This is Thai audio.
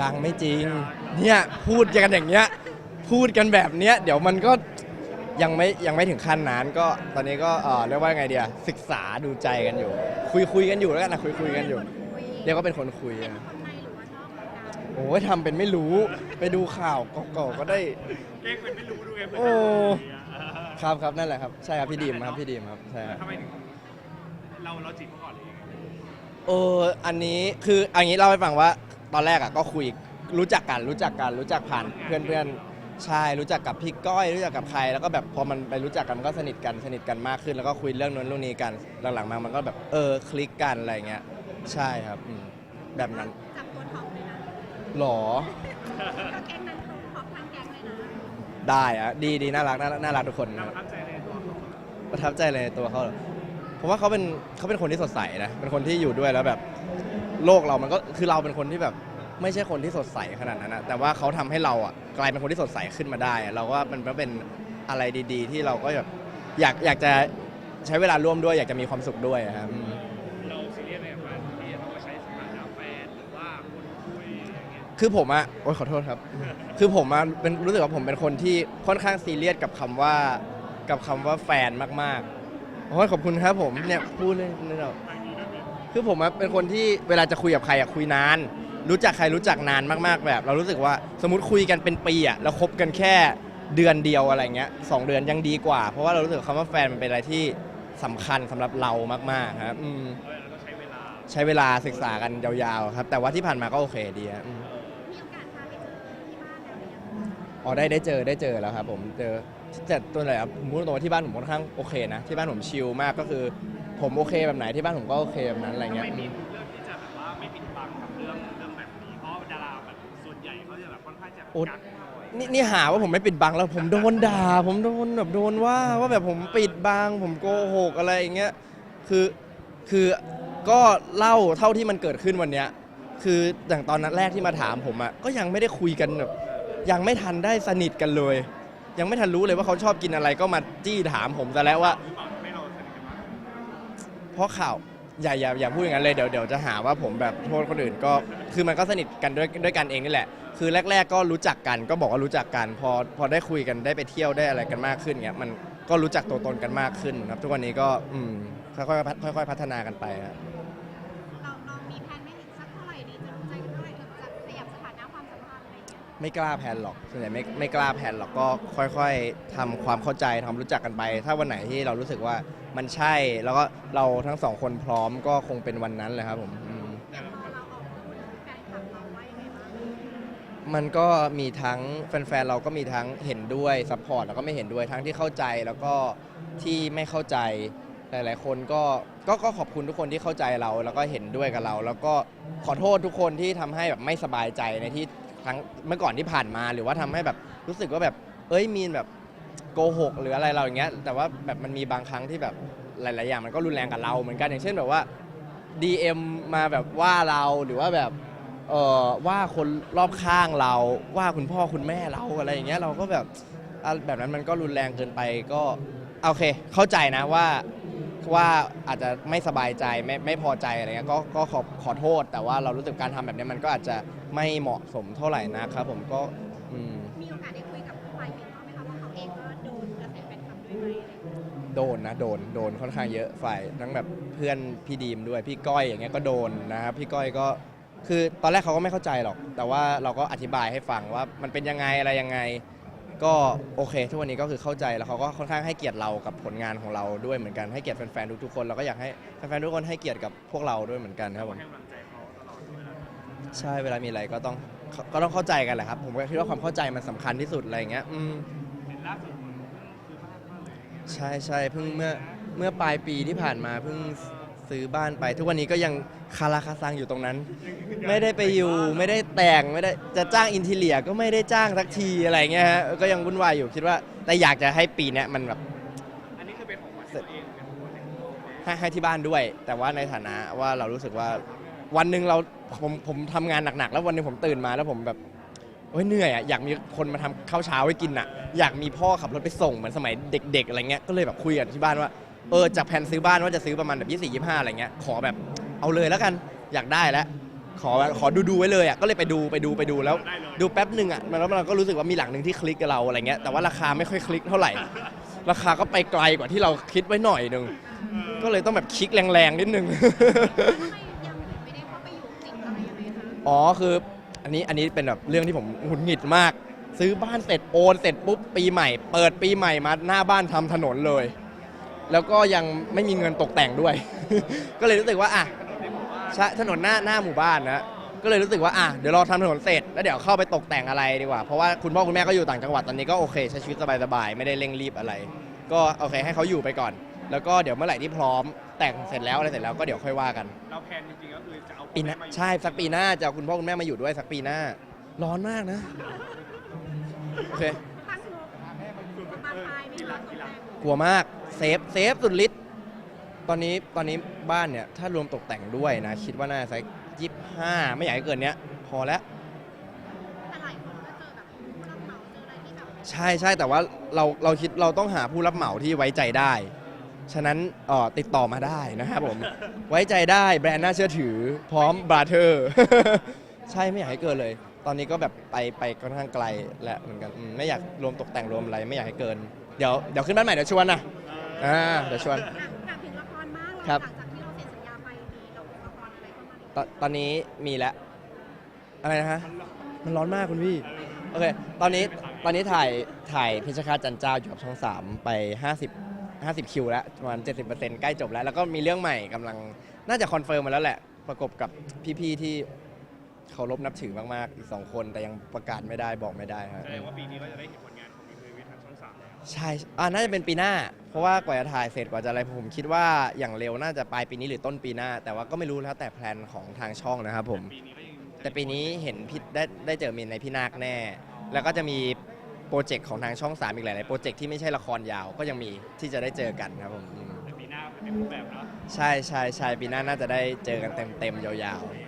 ยังไม่จริง เนี่ยพูดกันอย่างเงี้ย พูดกันแบบเนี้ยเดี๋ยวมันก็ยังไม่ยังไม่ถึงขั้นนั้นก็ตอนนี้ก็เออเรียกว่าไงเดียศึกษาดูใจกันอยู่ คุยคุยกันอยู่แล้วกันนะคุยคุยกันอยู่ เรียกว่าเป็นคนคุยอะคนในหรือว่านอกวงการโอ้ยทำเป็นไม่รู้ไปดูข่าวเก่าๆก็ได้แกล้งเป็นไม่รู้ด้วยโอ้ ครับครับนั่นแหละครับใช่ครับพี่ดีมครับพี่ดีมครับใช่ครับ ทำไมถึงเราเราจีบเขาก่อนเลยยังไงเอออันนี้คืออันนี้เล่าให้ฟังว่า ตอนแรกอะก็คุยรู้จักกันรู้จักกันรู้จักผ่านเพื่อนเพื่อนๆใช่รู้จักกับพี่ก้อยรู้จักกับใคร แล้วก็แบบพอมันไปรู้จักกันมันก็สนิทกันสนิทกันมากขึ้น แล้วก็คุยเรื่องนั้นเรื่องนี้กันหลังๆมามันก็แบบเออคลิกกันอะไรเงี้ยใช่ครับอืมแบบนั้นจับตัวท็อปเลยนะหรอก็แก๊งนั้นเขาท็อปทั้งแก๊งเลยนะได้อะดีดีน่ารักน่ารักน่ารักทุกคนเราครับประทับใจในตัวเขาประทับใจเลยในตัวเขาเหรอผมว่าเขาเป็นเขาเป็นคนที่สดใสนะเป็นคนที่อยู่ด้วยแล้วแบบ โลกเรามันก็คือเราเป็นคนที่แบบ ไม่ใช่คนที่สดใสขนาดนั้นนะแต่ว่าเขาทำให้เราอะกลายเป็นคนที่สดใสขึ้นมาได้อะเราว่ามันก็เป็นอะไรดี ๆ ที่เราก็แบบอยากอยากจะใช้เวลาร่วมด้วย อยากจะมีความสุขด้วยอะครับอืม เราซีเรียสในการที่จะต้องมาใช้สถานะแฟนหรือว่าคนคุยอย่างเงี้ยคือผมอะโอ๊ยขอโทษครับ คือผมอะเป็นรู้สึกว่าผมเป็นคนที่ค่อนข้างซีเรียสกับคำว่า กับคำว่าแฟนมากๆ โอ้ยขอบคุณครับผมเนี่ยพูดเลยนี่เราคือผมอะเป็นคนที่เวลาจะคุยกับใครอะคุยนาน รู้จักใครรู้จักนานมากๆแบบ เรารู้สึกว่าสมมติคุยกันเป็นปีอะแล้วคบกันแค่เดือนเดียวอะไรเงี้ยสองเดือนยังดีกว่า เพราะว่าเรารู้สึกว่าคำว่าแฟนมันเป็นอะไรที่สำคัญสำหรับเรามากๆครับอืมเออเราต้องใช้เวลาใช้เวลาศึกษากันยาวๆครับ แต่ว่าที่ผ่านมาก็โอเคดีครับอืมมีโอกาสพาไปเจอที่บ้านแล้วหรือยังอ๋อได้ได้เจอได้เจอแล้วครับ ผมเจอแต่ตัวไหนครับผมพูดตรงๆว่าที่บ้านผมค่อนข้างโอเคนะที่บ้านผมชิลมากก็คือ ผมโอเคแบบไหนที่บ้านผมก็โอเคแบบนั้นอะไรทำเงี้ไมยมี อนข้างจะกักหน่อยนี่นี่หาว่าผมไม่ปิดบังแล้วผมโดนด่า ผมโดนแบบโดนว่าว่าแบบผมปิดบัง ผมโกหกอะไรอย่างเงี้ยคือคือก็เล่าเท่าที่มันเกิดขึ้นวันเนี้ยคืออย่างตอนนั้นแรกที่มาถามผมอะก็ยังไม่ได้คุยกันแบบยังไม่ทันได้สนิทกันเลย ยังไม่ทันรู้เลยว่าเขาชอบกินอะไรก็มาจี้ถามผมซะแล้วว่าเพราะข่าว อย่าอย่าอย่าพูดอย่างนั้นเลยเดี๋ยวเดี๋ยวจะหาว่าผมแบบโทษคนอื่นก็คือมันก็สนิทกันด้วยด้วยกันเองนี่แหละ คือแรก ๆ ก็รู้จักกันก็บอกว่ารู้จักกันพอพอได้คุยกันได้ไปเที่ยวได้อะไรกันมากขึ้นเงี้ยมันก็รู้จักตัวตนกันมากขึ้นครับทุกวันนี้ก็อืมค่อยๆพัฒค่อยๆพัฒนากันไปครับ ไม่กล้าแพลนหรอกส่วนใหญ่ไม่ไม่กล้าแพลนหรอกก็ค่อยๆทำความเข้าใจทำรู้จักกันไป ถ้าวันไหนที่เรารู้สึกว่ามันใช่ แล้วก็เราทั้งสองคนพร้อมก็คงเป็นวันนั้นแหละครับผมอืมอย่างพอเราออกมาพูดแฟนคลับเราว่ายังไงบ้างมันก็มีทั้งแฟนๆ เราก็มีทั้งเห็นด้วยซัพพอร์ตแล้วก็ไม่เห็นด้วยทั้งที่เข้าใจแล้วก็ที่ไม่เข้าใจหลายๆ คนก็ก็ก็ขอบคุณทุกคนที่เข้าใจเราแล้วก็เห็นด้วยกับเรา แล้วก็ขอโทษทุกคนที่ทำให้แบบไม่สบายใจในที่ ครั้งเมื่อก่อนที่ผ่านมาหรือว่าทำให้แบบรู้สึกว่าแบบ เอ้ยมีนแบบโกหกหรืออะไรเราอย่างเงี้ย แต่ว่าแบบมันมีบางครั้งที่แบบหลาย ๆ อย่างมันก็รุนแรงกับเราเหมือนกันอย่างเช่นแบบว่า DM มาแบบว่าเราหรือว่าแบบเอ่อว่าคนรอบข้างเราว่าคุณพ่อคุณแม่เราอะไรอย่างเงี้ยเราก็แบบแบบนั้นมันก็รุนแรงเกินไปก็โอเค เข้าใจนะว่า ว่าอาจจะไม่สบายใจไม่ไม่พอใจอะไรเงี้ยก็ก็ขอขอโทษ แต่ว่าเรารู้สึกการทำแบบนี้มันก็อาจจะไม่เหมาะสมเท่าไหร่นะครับผมก็อืม มีโอกาสได้คุยกับฝ่ายหญิงเขาไหมคะว่าเขาเองก็โดนกระแสแฟนคลับด้วยไหมอะไรอย่างเงี้ยโดนนะโดนโดนค่อนข้างเยอะฝ่ายทั้งแบบเพื่อนพี่ดีมด้วยพี่ก้อยอย่างเงี้ยก็โดนนะครับพี่ก้อยก็คือตอนแรกเขาก็ไม่เข้าใจหรอก แต่ว่าเราก็อธิบายให้ฟังว่ามันเป็นยังไงอะไรยังไง ก็โอเค ทุกวันนี้ก็คือเข้าใจแล้วเขาก็ค่อนข้างให้เกียรติเรากับผลงานของเราด้วยเหมือนกันให้เกียรติแฟนๆทุกๆคนเราก็อยากให้แฟนๆทุกคนให้เกียรติกับพวกเราด้วยเหมือนกันครับผมให้กำลังใจเขาตลอดเวลาใช่เวลามีอะไรก็ต้องก็ต้องเข้าใจกันแหละครับ ผมก็คิดว่าความเข้าใจมันสำคัญที่สุดอะไรเงี้ยอืมเห็นล่าสุดคนซื้อบ้านมาเลยอย่างเงี้ยใช่ใช่เพิ่งเมื่อเมื่อปลายปีที่ผ่านมาเพิ่ง ซื้อบ้านไป ทุกวันนี้ก็ยังคาราคาซังอยู่ตรงนั้น ไม่ได้ไปอยู่ไม่ได้แต่งไม่ได้จะจ้างอินทีเลียก็ไม่ได้จ้างสักทีอะไรเงี้ยฮะก็ยังวุ่นวายอยู่คิดว่า แต่อยากจะให้ปีเนี้ยมันแบบอันนี้คือเป็นของขวัญให้ตัวเองเป็นของขวัญให้ตัวเอง ให้ให้ที่บ้านด้วย แต่ว่าในฐานะว่าเรารู้สึกว่าวันหนึ่งเราผมผมทำงานหนักๆ แล้ววันหนึ่งผมตื่นมาแล้วผมแบบโอ้ยเหนื่อยอะอยากมีคนมาทำข้าวเช้าให้กินอะ อยากมีพ่อขับรถไปส่งเหมือนสมัยเด็ก ๆ อะไรเงี้ยก็เลยแบบคุยกันที่บ้านว่า เออจากแผนซื้อบ้านว่าจะซื้อประมาณแบบยี่สี่ยี่ห้าอะไรเงี้ย ขอแบบเอาเลยแล้วกันอยากได้แล้ว ขอขอดูดูไว้เลยอะก็เลยไปดูไปดูไปดูแล้ว ดูแป๊บหนึ่งอะแล้วเราก็รู้สึกว่ามีหลังหนึ่งที่คลิกกับเราอะไรเงี้ยแต่ว่าราคาไม่ค่อยคลิกเท่าไหร่ ราคาก็ไปไกลกว่าที่เราคิดไว้หน่อยหนึงก็เลยต้องแบบคลิกแรงๆนิดนึงทำไมยังไม่ได้เข้าไปอยู่ติดอะไรยังไงคะอ๋อคืออันนี้อันนี้เป็นแบบเรื่องที่ผมหงุดหงิดมาก ซื้อบ้านเสร็จโอนเสร็จปุ๊บปีใหม่ เปิดปีใหม่มาหน้าบ้านทำถนนเลย แล้วก็ยังไม่มีเงินตกแต่งด้วย ก็เลยรู้สึกว่าอะใช่ถนนหน้าหน้าหมู่บ้านนะก็เลยรู้สึกว่าอะเดี๋ยวรอทำถนนเสร็จแล้วเดี๋ยวเข้าไปตกแต่งอะไรดีกว่า เพราะว่าคุณพ่อคุณแม่ก็อยู่ต่างจังหวัดตอนนี้ก็โอเคใช้ชีวิตสบายๆไม่ได้เร่งรีบอะไร ก็โอเคให้เขาอยู่ไปก่อน แล้วก็เดี๋ยวเมื่อไหร่ที่พร้อมแต่งเสร็จแล้วอะไรเสร็จแล้วก็เดี๋ยวค่อยว่ากัน เราแพลนจริงๆก็คือจะเอาปีหน้าแม่มาอยู่ใช่สักปีหน้าจะเอาคุณพ่อคุณแม่มาอยู่ด้วยสักปีหน้า ร้อนมากนะโอเคตั้งงบมาปลายมีร้านตกแต่ง กลัวมากเซฟเซฟสุดฤทธิ์ตอนนี้ตอนนี้บ้านเนี่ยถ้ารวมตกแต่งด้วยนะ คิดว่าน่าจะสักยี่ห้าไม่อยากให้เกินเนี้ยพอแล้ว แต่หลายคนก็เจอแบบผู้รับเหมาเจออะไรที่แบบใช่ใช่แต่ว่าเราเราคิดเราต้องหาผู้รับเหมาที่ไว้ใจได้ ฉะนั้นเอ่อติดต่อมาได้นะครับผม ไว้ใจได้แบรนด์น่าเชื่อถือ พร้อมบราเธอร์ ใช่ไม่อยากให้เกินเลย ตอนนี้ก็แบบไปไปค่อนข้างไกลแหละเหมือนกันอืมไม่อยากรวมตกแต่งรวมอะไรไม่อยากให้เกิน เดี๋ยวเดี๋ยวขึ้นบ้านใหม่เดี๋ยวชวนนะอ่าเดี๋ยวชวนอะถามถึงละครบ้างเลยครับหลังจากที่เราเซ็นสัญญาไปมีละครละครอะไรเข้ามาตอนตอนนี้มีแล้ว อะไรนะฮะ มันร้อนมากคุณพี่ โอเค ตอนนี้ ตอนนี้ถ่าย ถ่ายเพชรฆาตจันเจ้าอยู่กับช่อง3ไป 50 50 คิวแล้วประมาณ70%ใกล้จบแล้ว แล้วก็มีเรื่องใหม่กำลัง น่าจะคอนเฟิร์มมาแล้วแหละ ประกบกับพี่ๆที่เคารพนับถือมากๆ อีก 2 คน แต่ยังประกาศไม่ได้บอกไม่ได้ฮะ แสดงว่าปีนี้ก็จะได้เห็นผล ใช่อ่าน่าจะเป็นปีหน้า เพราะว่ากว่าจะถ่ายเสร็จกว่าจะอะไรผมคิดว่าอย่างเร็วน่าจะปลายปีนี้หรือต้นปีหน้า แต่ว่าก็ไม่รู้แล้วแต่แพลนของทางช่องนะครับผม ปีนี้ก็ยังจะแต่ปีนี้เห็นพี่ได้ได้เจอมินในพี่นาคแน่ แล้วก็จะมีโปรเจกต์ของทางช่อง3อีกหลายๆโปรเจกต์ที่ไม่ใช่ละครยาวก็ยังมีที่จะได้เจอกันครับผมอืมแต่ปีหน้าเป็นรูปแบบเนาะ ใช่ใช่ใช่ปีหน้าน่าจะได้เจอกันเต็มๆยาวโอเค